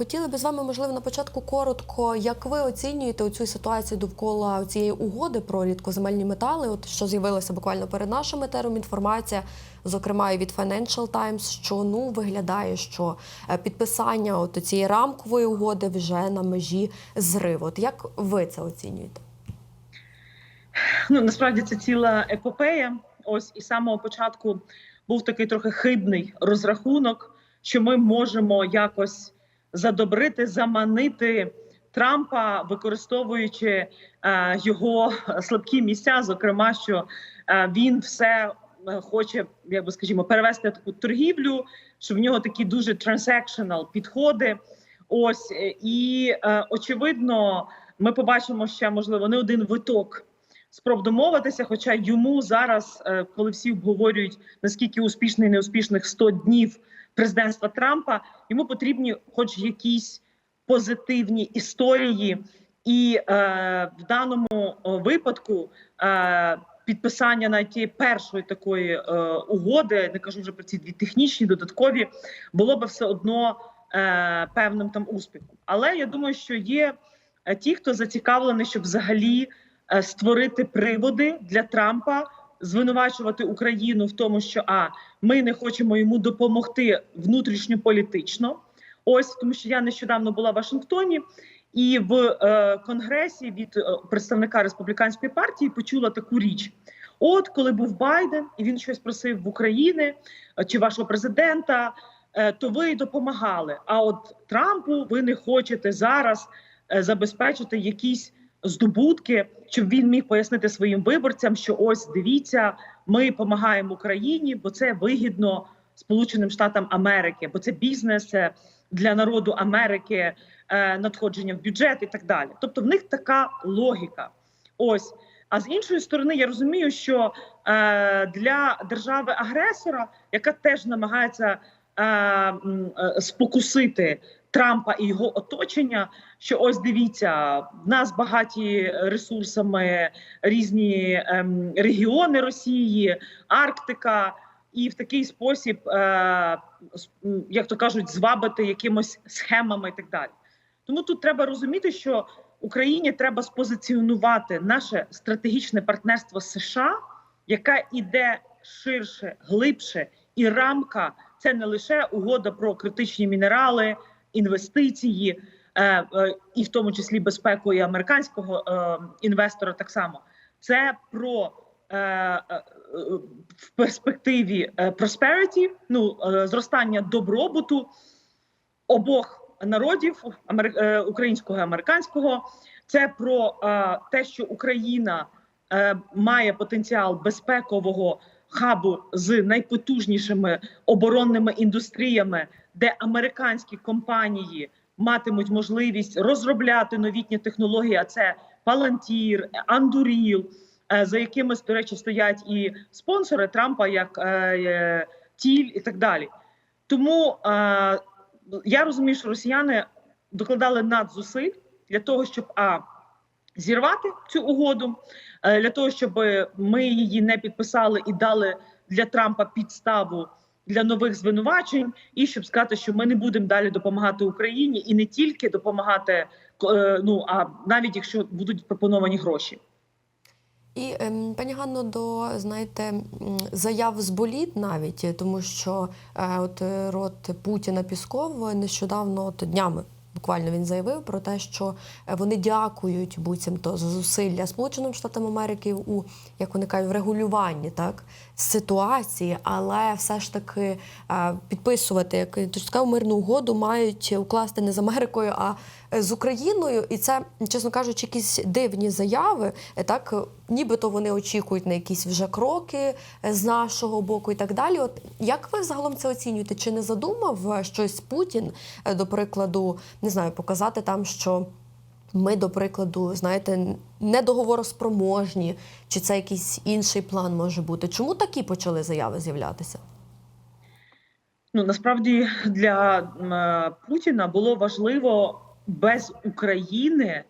Хотіли би з вами, можливо, на початку коротко, як ви оцінюєте оцю ситуацію довкола цієї угоди про рідкоземельні метали, от що з'явилося буквально перед нашим етером інформація, зокрема і від Financial Times, що ну виглядає, що е, підписання от цієї рамкової угоди вже на межі зриву. От як ви це оцінюєте? Ну насправді це ціла епопея. Ось і самого початку був такий трохи хибний розрахунок, що ми можемо якось задобрити, заманити Трампа, використовуючи е, його слабкі місця, зокрема, що е, він все е, хоче, як би скажімо, перевести таку торгівлю, що в нього такі дуже transactional підходи. Ось і е, очевидно, ми побачимо ще можливо не один виток спроб домовитися. Хоча йому зараз, е, коли всі обговорюють наскільки успішний неуспішних 100 днів президентства Трампа, йому потрібні, хоч якісь позитивні історії, і е, в даному випадку. Е, Підписання навіть тієї першої такої е, угоди, не кажу вже про ці дві технічні додаткові, було би все одно е, певним там успіхом. Але я думаю, що є е, ті, хто зацікавлений, щоб взагалі е, створити приводи для Трампа, звинувачувати Україну в тому, що а ми не хочемо йому допомогти внутрішньополітично. Ось тому, що я нещодавно була в Вашингтоні. І в е, конгресі від е, представника республіканської партії почула таку річ: от коли був Байден, і він щось просив в України е, чи вашого президента, е, то ви допомагали. А от Трампу ви не хочете зараз е, забезпечити якісь здобутки, щоб він міг пояснити своїм виборцям, що ось дивіться, ми допомагаємо Україні, бо це вигідно Сполученим Штатам Америки, бо це бізнес е, для народу Америки. е, Надходження в бюджет і так далі. Тобто в них така логіка. Ось. А з іншої сторони, я розумію, що е, для держави-агресора, яка теж намагається е, е, спокусити Трампа і його оточення, що ось дивіться, в нас багаті ресурсами різні ем, регіони Росії, Арктика, і в такий спосіб, е, як то кажуть, звабити якимось схемами і так далі. Тому тут треба розуміти, що Україні треба спозиціонувати наше стратегічне партнерство з США, яка іде ширше, глибше, і рамка це не лише угода про критичні мінерали, інвестиції, е, е, і в тому числі безпеку і американського е, інвестора. Так само це про в перспективі prosperity, ну зростання добробуту обох народів українського і американського. Це про те, що Україна має потенціал безпекового хабу з найпотужнішими оборонними індустріями, де американські компанії матимуть можливість розробляти новітні технології. А це Palantir, Anduril, е, за якими до речі стоять і спонсори Трампа, як е, е, Тіль і так далі. Тому я розумію, що росіяни докладали надзусиль для того, щоб а зірвати цю угоду, для того, щоб ми її не підписали і дали для Трампа підставу для нових звинувачень, і щоб сказати, що ми не будемо далі допомагати Україні і не тільки допомагати, е, ну а навіть якщо будуть пропоновані гроші. І ем, пані Ганно, до знаєте заяв з боліт навіть, тому що е, от е, рот Путіна Пісков нещодавно от днями. Буквально він заявив про те, що е, вони дякують буцімто за зусилля Сполученим Штатам Америки у як вони кажуть, регулюванні так ситуації, але все ж таки е, підписувати як сказав, мирну угоду мають укласти не з Америкою, а з Україною. І це, чесно кажучи, якісь дивні заяви. Е, Так, е, нібито вони очікують на якісь вже кроки е, з нашого боку і так далі. От як ви загалом це оцінюєте? Чи не задумав е, щось Путін, е, до прикладу, не знаю, показати там, що ми, до прикладу, знаєте, не договороспроможні, чи це якийсь інший план може бути? Чому такі почали заяви з'являтися? Ну насправді для е, Путіна було важливо без України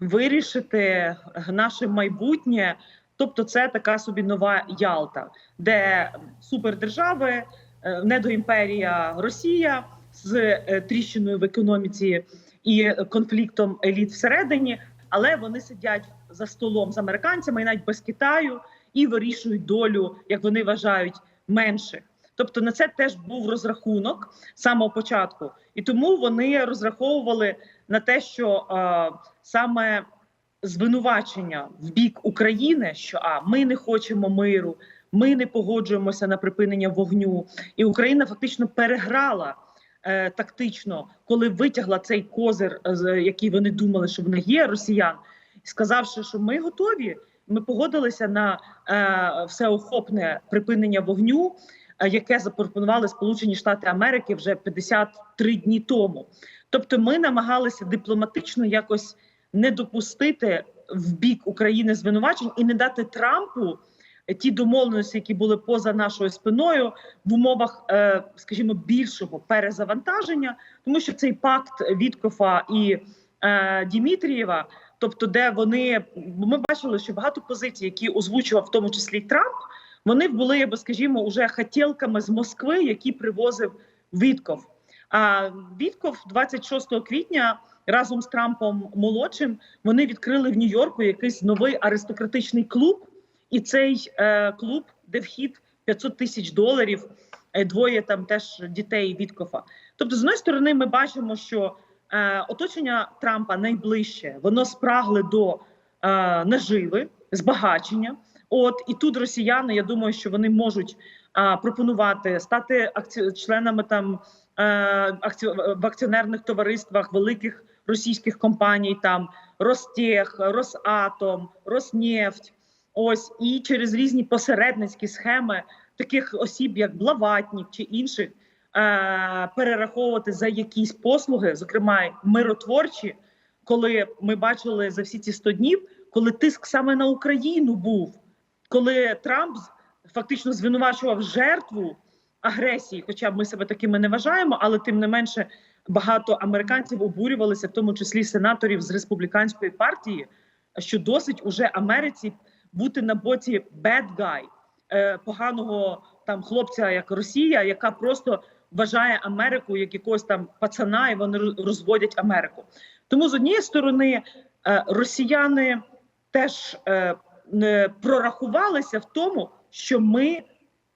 вирішити наше майбутнє. Тобто, це така собі нова Ялта, де супердержави, е, недоімперія Росія з е, тріщиною в економіці і конфліктом еліт всередині, але вони сидять за столом з американцями і навіть без Китаю і вирішують долю, як вони вважають, менших. Тобто на це теж був розрахунок з самого початку, і тому вони розраховували на те, що е, саме звинувачення в бік України, що а ми не хочемо миру, ми не погоджуємося на припинення вогню, і Україна фактично переграла е, тактично, коли витягла цей козир, е, який вони думали, що в них є росіян, сказавши, що ми готові. Ми погодилися на е, всеохопне припинення вогню, яке запропонували Сполучені Штати Америки вже 53 дні тому. Тобто, ми намагалися дипломатично якось не допустити в бік України звинувачень і не дати Трампу ті домовленості, які були поза нашою спиною, в умовах, е, скажімо, більшого перезавантаження, тому що цей пакт Віткофа і е, Дімітрієва, тобто, де вони ми бачили, що багато позицій, які озвучував в тому числі Трамп, вони були, я скажімо, уже хотілками з Москви, які привозив Вітков. А Вітков 26 квітня разом з Трампом молодшим вони відкрили в Нью-Йорку якийсь новий аристократичний клуб, і цей е, клуб, де вхід 500 тисяч доларів, е, двоє там теж дітей Віткофа. Тобто, з однієї сторони, ми бачимо, що е, оточення Трампа найближче, воно спрагле до е, наживи, збагачення. От і тут росіяни, я думаю, що вони можуть а, пропонувати стати акці... членами там е. В акціонерних товариствах великих російських компаній, там Ростех, Росатом, Роснефть. Ось і через різні посередницькі схеми таких осіб, як Блаватнік чи інших, е, перераховувати за якісь послуги, зокрема миротворчі, коли ми бачили за всі ці 100 днів, коли тиск саме на Україну був, коли Трамп фактично звинувачував жертву агресії, хоча ми себе такими не вважаємо, але тим не менше багато американців обурювалися, в тому числі сенаторів з республіканської партії, що досить уже Америці бути на боці bad guy, е, поганого там хлопця, як Росія, яка просто вважає Америку як якогось там пацана, і вони розводять Америку. Тому з однієї сторони е, росіяни теж е, прорахувалися в тому, що ми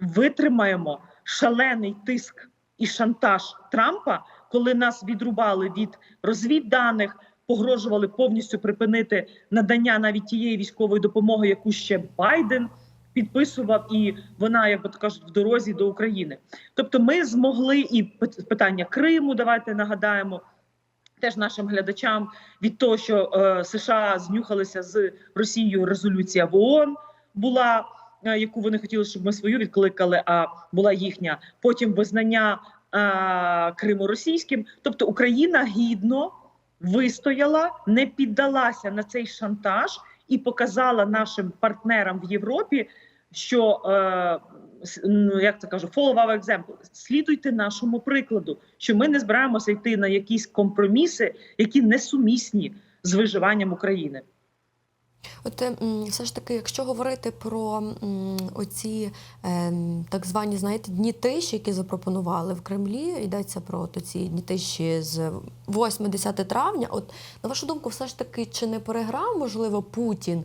витримаємо шалений тиск і шантаж Трампа, коли нас відрубали від розвідданих, погрожували повністю припинити надання навіть тієї військової допомоги, яку ще Байден підписував, і вона, як то кажуть, в дорозі до України. Тобто, ми змогли і пит- питання Криму, давайте нагадаємо. Теж нашим глядачам від того, що е, США знюхалися з Росією резолюція в ООН була, яку вони хотіли, щоб ми свою відкликали, а була їхня. Потім визнання е, Криму російським. Тобто Україна гідно вистояла, не піддалася на цей шантаж і показала нашим партнерам в Європі, що е, ну, як це кажу, follow our example, слідуйте нашому прикладу, що ми не збираємося йти на якісь компроміси, які несумісні з виживанням України. От е, все ж таки, якщо говорити про оці ем, так звані, знаєте, дні тиші, які запропонували в Кремлі, йдеться про от ці дні тиші з 8-10 травня. От на вашу думку, все ж таки, чи не переграв можливо Путін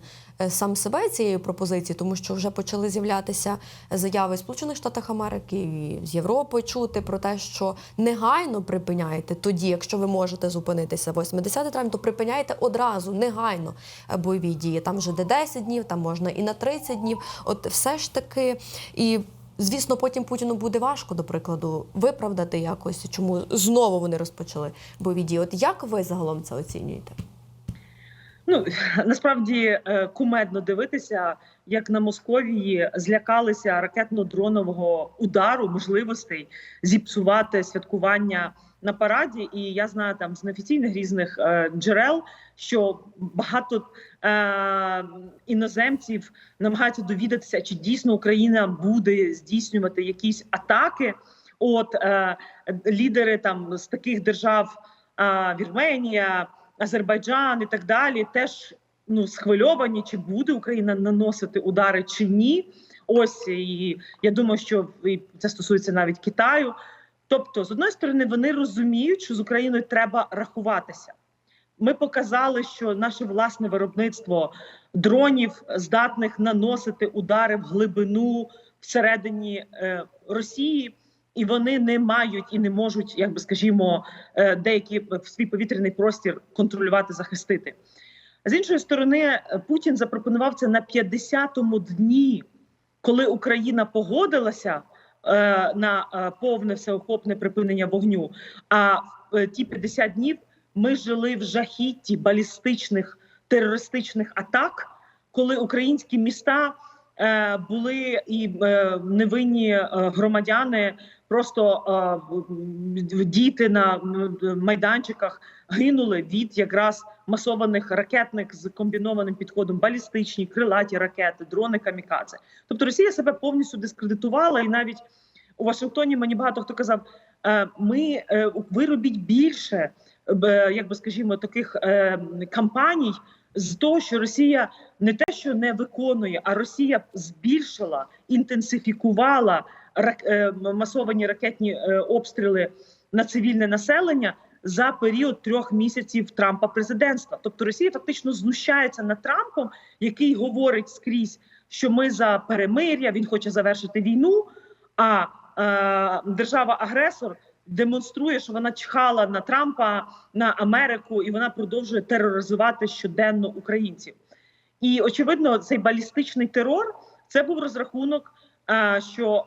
сам себе цією пропозицією, тому що вже почали з'являтися заяви Сполучених Штатів Америки і з Європи чути про те, що негайно припиняйте тоді, якщо ви можете зупинитися 8-10 травня, то припиняйте одразу негайно е, бойові дії. Там вже де 10 днів, там можна і на 30 днів. От все ж таки і. Звісно, потім Путіну буде важко, до прикладу, виправдати якось, чому знову вони розпочали бойові дії. От як ви загалом це оцінюєте? Ну насправді е, кумедно дивитися, як на Московії злякалися ракетно-дронового удару, можливостей зіпсувати святкування на параді. І я знаю там з неофіційних різних е, джерел, що багато е, іноземців намагаються довідатися, чи дійсно Україна буде здійснювати якісь атаки. От е, лідери там з таких держав е, Вірменія. Азербайджан і так далі теж ну схвильовані, чи буде Україна наносити удари чи ні. Ось і я думаю, що і це стосується навіть Китаю. Тобто, з одної сторони, вони розуміють, що з Україною треба рахуватися. Ми показали, що наше власне виробництво дронів здатних наносити удари в глибину всередині е, Росії, і вони не мають і не можуть, як би скажімо, е, деякі свій повітряний простір контролювати, захистити. З іншої сторони, е, Путін запропонував це на 50-му дні, коли Україна погодилася е, на повне всеохопне припинення вогню. А ті 50 днів ми жили в жахітті балістичних терористичних атак, коли українські міста були і невинні громадяни, просто е, діти на майданчиках гинули від якраз масованих ракетних з комбінованим підходом, балістичні, крилаті ракети, дрони камікадзе. Тобто Росія себе повністю дискредитувала, і навіть у Вашингтоні мені багато хто казав: е, ми е, ви більше, б- як би скажімо, таких е, кампаній з того, що Росія не те, що не виконує, а Росія збільшила, інтенсифікувала е, масовані ракетні е, обстріли на цивільне населення за період трьох місяців Трампа президентства. Тобто Росія фактично знущається над Трампом, який говорить скрізь, що ми за перемир'я, він хоче завершити війну. А е, держава-агресор демонструє, що вона чхала на Трампа, на Америку, і вона продовжує тероризувати щоденно українців. І очевидно, цей балістичний терор це був розрахунок, е, що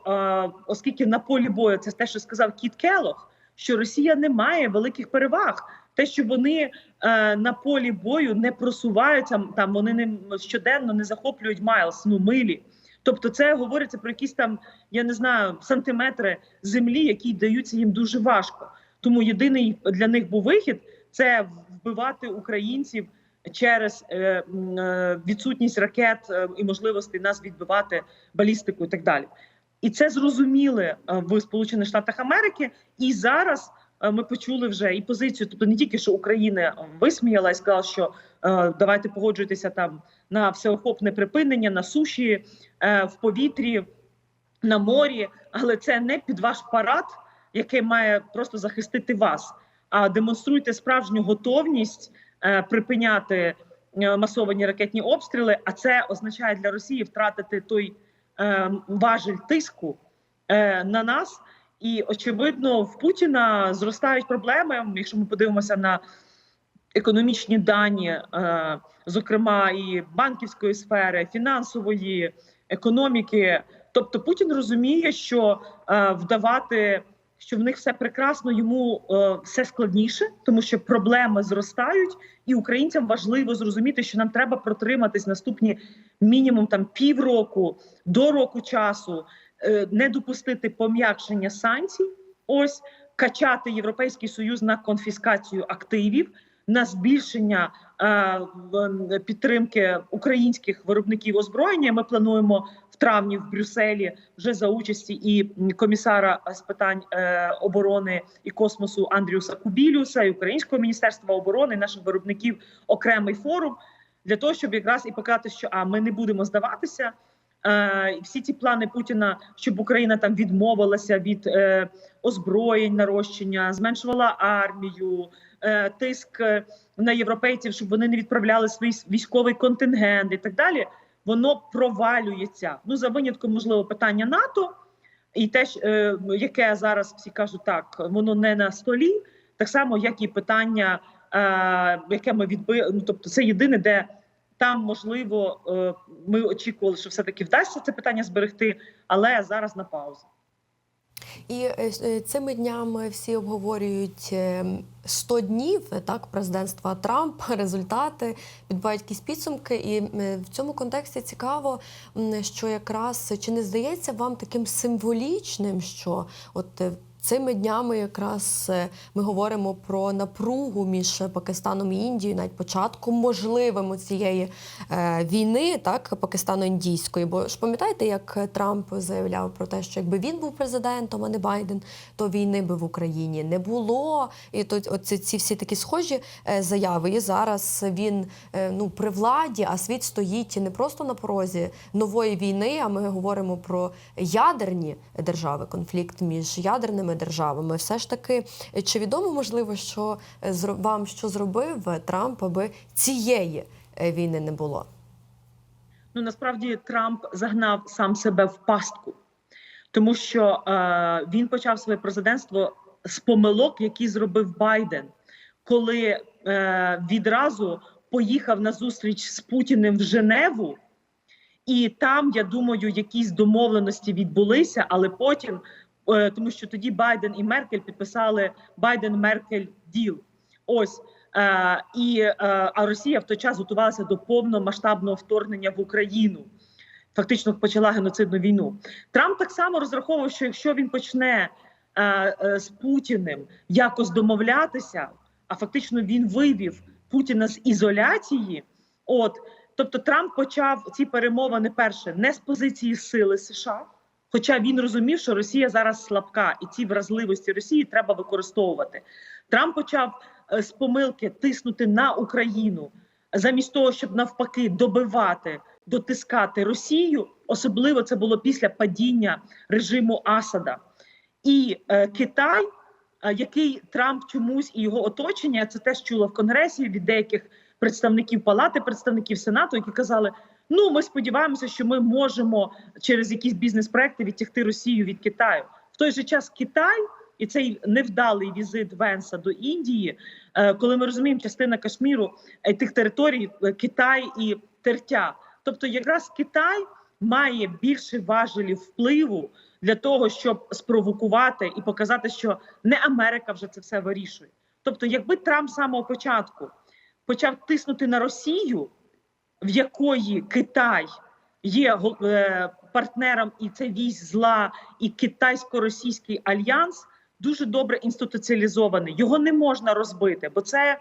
оскільки на полі бою це те, що сказав Кіт Келох, що Росія не має великих переваг. Те, що вони е, на полі бою не просуваються, там вони не щоденно не захоплюють майлз, ну милі. Тобто, це говориться про якісь там, я не знаю, сантиметри землі, які даються їм дуже важко. Тому єдиний для них був вихід це вбивати українців через е, е, відсутність ракет е, і можливості нас відбивати балістику і так далі. І це зрозуміли в Сполучених Штатах Америки. І зараз ми почули вже і позицію, тобто не тільки що Україна висміяла і сказала, що давайте погоджуйтеся там на всеохопне припинення на суші, в повітрі, на морі, але це не під ваш парад, який має просто захистити вас. А демонструйте справжню готовність припиняти е, масовані ракетні обстріли. А це означає для Росії втратити той е, важель тиску е, на нас. І очевидно, в Путіна зростають проблеми. Якщо ми подивимося на економічні дані, е, зокрема і банківської сфери, фінансової економіки. Тобто Путін розуміє, що е, вдавати, що в них все прекрасно, йому е, все складніше, тому що проблеми зростають, і українцям важливо зрозуміти, що нам треба протриматись наступні мінімум там півроку до року часу, е, не допустити пом'якшення санкцій. Ось качати європейський союз на конфіскацію активів, на збільшення е, підтримки українських виробників озброєння. Ми плануємо травні в Брюсселі вже за участі і комісара з питань е, оборони і космосу Андріуса Кубілюса і Українського міністерства оборони, і наших виробників окремий форум для того, щоб якраз і показати, що а ми не будемо здаватися. Е, всі ці плани Путіна, щоб Україна там відмовилася від е, озброєнь нарощення, зменшувала армію, е, тиск на європейців, щоб вони не відправляли свій військовий контингент і так далі. Воно провалюється. Ну за винятком, можливо, питання НАТО, і те, е, яке зараз всі кажуть, так воно не на столі, так само, як і питання, е, яке ми відбили. Ну тобто, це єдине, де там можливо е, ми очікували, що все таки вдасться це питання зберегти, але зараз на паузі. І е, е, цими днями всі обговорюють е, 100 днів е, так президентства Трампа, результати, підбивають якісь підсумки. І в цьому контексті цікаво, що якраз чи не здається вам таким символічним, що от. Цими днями якраз е, ми говоримо про напругу між Пакистаном і Індією, навіть початком можливим цієї е, війни, так пакистано-індійської. Бо ж пам'ятаєте, як Трамп заявляв про те, що якби він був президентом, а не Байден, то війни би в Україні не було. І то оці ці всі такі схожі е, заяви. І зараз він ну при владі, а світ стоїть не просто на порозі нової війни. А ми говоримо про ядерні держави, конфлікт між ядерними державами. Все ж таки, е, чи відомо можливо, що е, вам що зробив е, Трамп, аби цієї війни не було? Ну насправді Трамп загнав сам себе в пастку, тому що е, він почав своє президентство з помилок, які зробив Байден, коли е, відразу поїхав на зустріч з Путіним в Женеву, і там, я думаю, якісь домовленості відбулися, але потім, тому що тоді Байден і Меркель підписали Байден-Меркель діл. Ось. Е, і е, а Росія в той час готувалася до повномасштабного вторгнення в Україну. Фактично почала геноцидну війну. Трамп так само розраховував, що якщо він почне е, е, з Путіним якось домовлятися, а фактично він вивів Путіна з ізоляції. От тобто, Трамп почав ці перемовини перше не з позиції сили США, хоча він розумів, що Росія зараз слабка, і ці вразливості Росії треба використовувати. Трамп почав е, з помилки тиснути на Україну замість того, щоб навпаки добивати, дотискати Росію. Особливо це було після падіння режиму Асада і е, Китай, е, який Трамп чомусь і його оточення це теж чуло в конгресі від деяких представників палати, представників сенату, які казали: ну ми сподіваємося, що ми можемо через якісь бізнес-проекти відтягти Росію від Китаю. В той же час Китай і цей невдалий візит Венса до Індії, е, коли ми розуміємо, частина Кашміру е, тих територій е, Китай і тертя. Тобто, якраз Китай має більше важелів впливу для того, щоб спровокувати і показати, що не Америка вже це все вирішує. Тобто, якби Трамп з самого початку почав тиснути на Росію, в якої Китай є е, партнером, і це вісь зла, і китайсько-російський альянс дуже добре інституціалізований. Його не можна розбити, бо це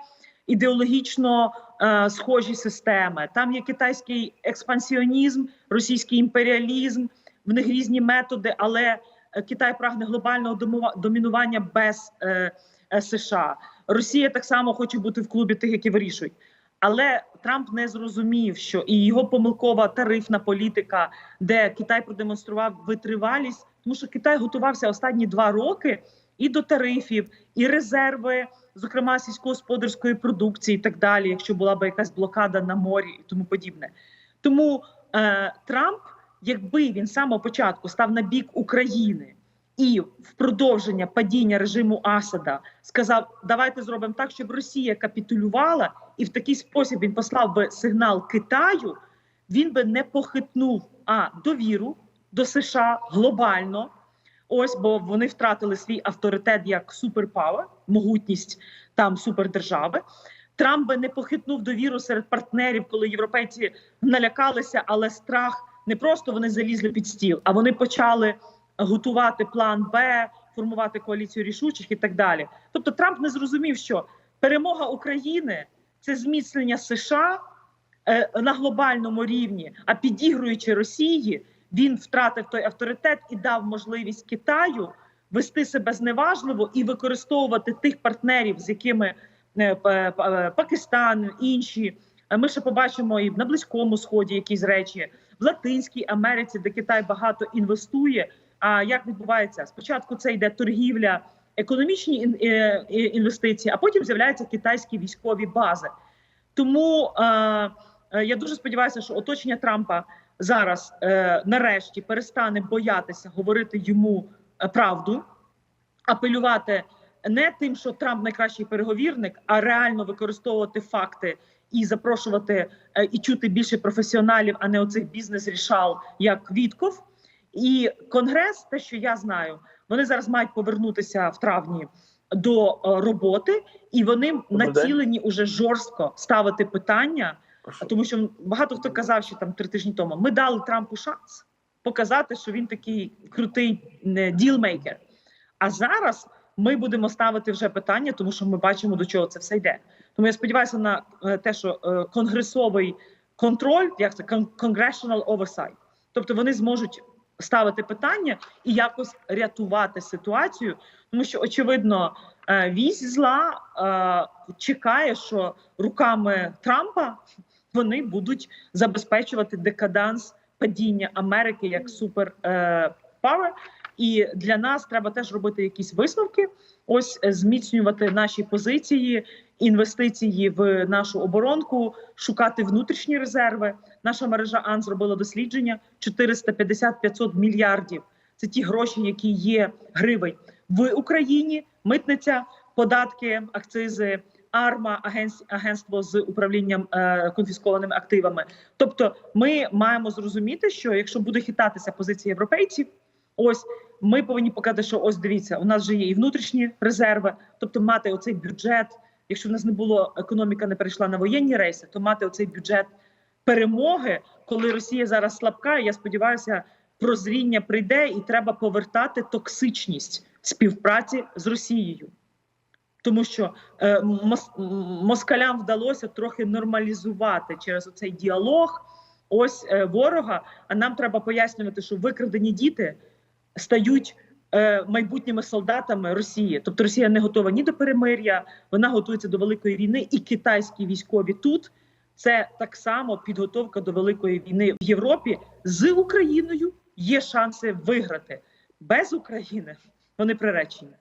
ідеологічно е, схожі системи. Там є китайський експансіонізм, російський імперіалізм, в них різні методи, але е, Китай прагне глобального домінування без е, е, США. Росія так само хоче бути в клубі тих, які вирішують. Але Трамп не зрозумів, що і його помилкова тарифна політика, де Китай продемонстрував витривалість, тому що Китай готувався останні два роки і до тарифів, і резерви, зокрема сільськогосподарської продукції, і так далі, якщо була б якась блокада на морі і тому подібне. Тому е, Трамп, якби він з самого початку став на бік України і в продовження падіння режиму Асада сказав: давайте зробимо так, щоб Росія капітулювала, і в такий спосіб він послав би сигнал Китаю. Він би не похитнув а довіру до США глобально. Ось бо вони втратили свій авторитет як суперпауер, могутність там супердержави. Трамп би не похитнув довіру серед партнерів, коли європейці налякалися, але страх не просто вони залізли під стіл, а вони почали готувати план Б, формувати коаліцію рішучих і так далі. Тобто Трамп не зрозумів, що перемога України це зміцнення США е, на глобальному рівні, а підігруючи Росії, він втратив той авторитет і дав можливість Китаю вести себе зневажливо і використовувати тих партнерів, з якими е, П- Пакистан, інші. Е, Ми ще побачимо і на близькому сході якісь речі в Латинській Америці, де Китай багато інвестує. А як відбувається? Спочатку це йде торгівля, економічні е, е, інвестиції, а потім з'являються китайські військові бази. Тому е, я дуже сподіваюся, що оточення Трампа зараз нарешті перестане боятися говорити йому правду, апелювати не тим, що Трамп найкращий переговірник, а реально використовувати факти і запрошувати і чути більше професіоналів, а не оцих бізнес-рішал, як Вітков. І конгрес, те, що я знаю, вони зараз мають повернутися в травні до е, роботи, і вони націлені уже жорстко ставити питання. Тому що багато хто казав, що там три тижні тому ми дали Трампу шанс показати, що він такий крутий ділмейкер. А зараз ми будемо ставити вже питання, тому що ми бачимо, до чого це все йде. Тому я сподіваюся на е, те, що е, конгресовий контроль, як це congressional oversight, тобто вони зможуть ставити питання і якось рятувати ситуацію, тому що очевидно е, вісь зла е, чекає, що руками Трампа вони будуть забезпечувати декаданс падіння Америки як супер е. І для нас треба теж робити якісь висновки. Ось е, зміцнювати наші позиції, інвестиції в нашу оборонку, шукати внутрішні резерви. Наша мережа АН зробила дослідження 450-500 мільярдів. Це ті гроші, які є гривень в Україні. Митниця, податки, акцизи, арма, агентство з управлінням е, конфіскованими активами. Тобто, ми маємо зрозуміти, що якщо буде хитатися позиція європейців, ось ми повинні показати, що ось дивіться, у нас вже є і внутрішні резерви, тобто мати оцей бюджет. Якщо в нас не було економіка, не перейшла на воєнні рейси, то мати оцей бюджет перемоги, коли Росія зараз слабка. Я сподіваюся, прозріння прийде, і треба повертати токсичність співпраці з Росією. Тому що е, мос, москалям вдалося трохи нормалізувати через цей діалог ось е, ворога. А нам треба пояснювати, що викрадені діти стають майбутніми солдатами Росії. Тобто Росія не готова ні до перемир'я, вона готується до великої війни, і китайські військові тут це так само підготовка до великої війни в Європі з Україною. Є шанси виграти без України. Вони приречені.